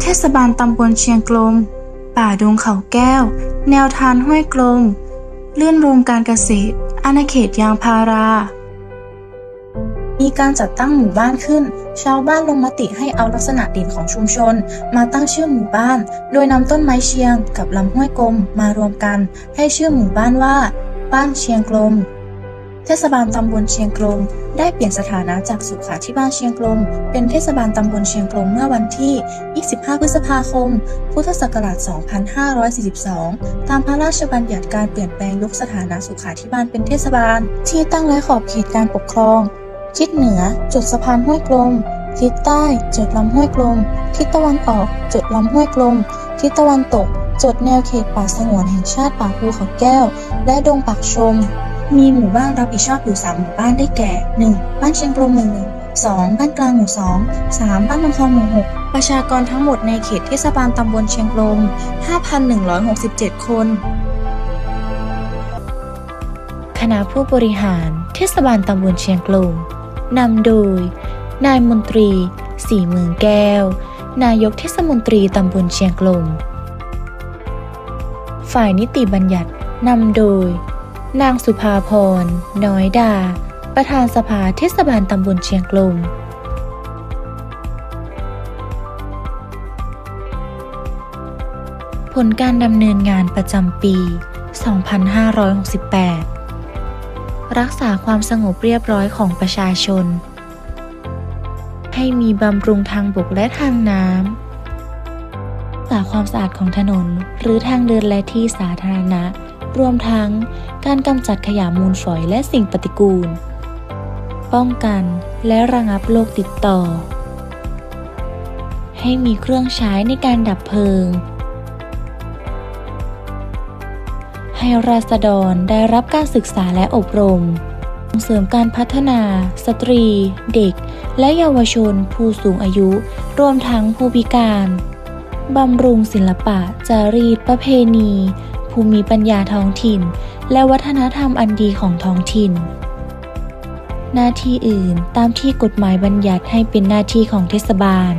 เทศบาลตำบลเชียงกลม ป่าดงเขาแก้ว แนวทานห้วยกลม เลื่อนโรงการเกษตร อาณาเขตยางพารา มีการจัดตั้งหมู่บ้านขึ้น ชาวบ้านลงมติให้เอาลักษณะเด่นของชุมชน มาตั้งชื่อหมู่บ้าน โดยนำต้นไม้เชียงกับลำห้วยกลมมารวมกัน ให้ชื่อหมู่บ้านว่า บ้านเชียงกลม เทศบาลตำบลเชียงกลม ได้เปลี่ยนสถานะจากสุขาธิบาลเชียงกลม เป็นเทศบาลตำบลเชียงกลมเมื่อวันที่ 25 พฤษภาคม พุทธศักราช 2542 ตามพระราชบัญญัติการเปลี่ยนแปลงยกสถานะสุขาธิบาลเป็นเทศบาล ที่ตั้งและขอบเขตการปกครอง ทิศเหนือ จุดสะพานห้วยกลม ทิศใต้ จุดลำห้วยกลม ทิศตะวันออก จุดลำห้วยกลม ทิศตะวันตก จุดแนวเขตป่าสงวนแห่งชาติป่าภูเขาแก้ว และดงปากชม มีหมู่บ้านรับผิดชอบอยู่ 3 หมู่บ้านได้แก่ 1. บ้านเชียงกลมหมู่หนึ่ง 2. บ้านกลางหมู่2 3. บ้านลำพองหมู่ 6 ประชากรทั้งหมดในเขตเทศบาลตำบลเชียงกลม 5,167 คน คณะผู้บริหารเทศบาลตำบลเชียงกลมนำโดย นายมนตรี สีเมืองแก้ว นายกเทศมนตรีตำบลเชียงกลม ฝ่ายนิติบัญญัตินำโดย นางสุภาพร น้อยดา ประธานสภาเทศบาลตำบลเชียงกลมผลการดำเนินงานประจำปี 2568 รักษาความสงบเรียบร้อยของประชาชน ให้มีบำรุงทางบกและทางน้ำรักษาความสะอาดของถนน หรือทางเดินและที่สาธารณะ รวมทั้งการกำจัดขยะมูลฝอยและสิ่งปฏิกูล ป้องกันและระงับโรคติดต่อ ให้มีเครื่องใช้ในการดับเพลิง ให้ราษฎรได้รับการศึกษาและอบรม ส่งเสริมการพัฒนา สตรี เด็ก และเยาวชน ผู้สูงอายุ รวมทั้งผู้พิการบำรุงศิลปะ จารีตประเพณี ภูมิปัญญาท้องถิ่น และวัฒนธรรมอันดีของท้องถิ่น หน้าที่อื่นตามที่กฎหมายบัญญัติให้เป็นหน้าที่ของเทศบาล